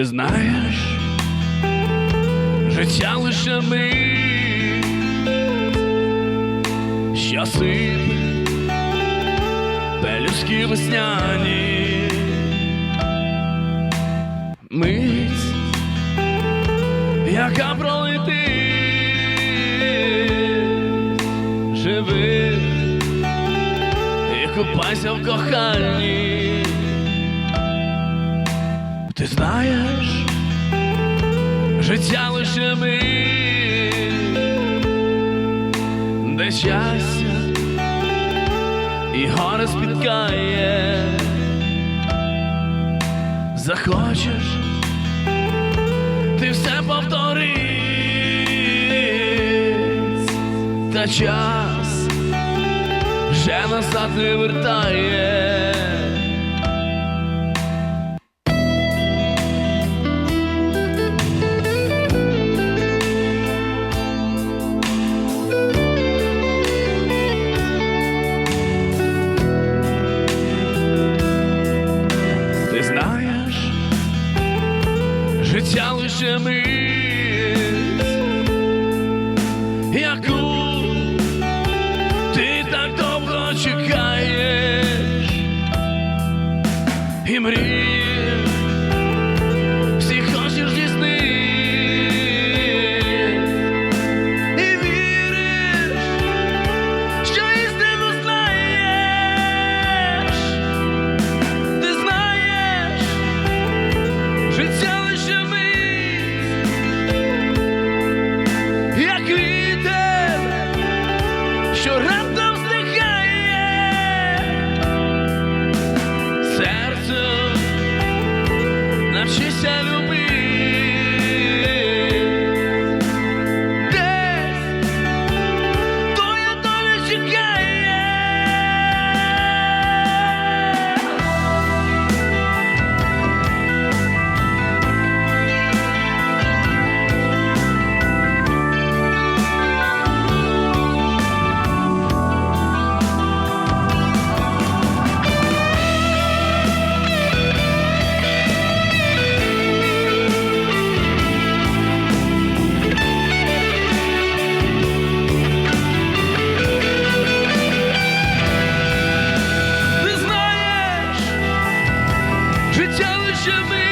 Ти знаєш, життя лише ми, що сипе, пелюстки весняні, мить, яка пролетить, живи і купайся в коханні. Ти знаєш, життя лише ми, де щастя і горе спіткає, захочеш, ти все повторить, та час вже назад не вертає. Мить, яку ти так довго чекаєш і мрієш, Should should be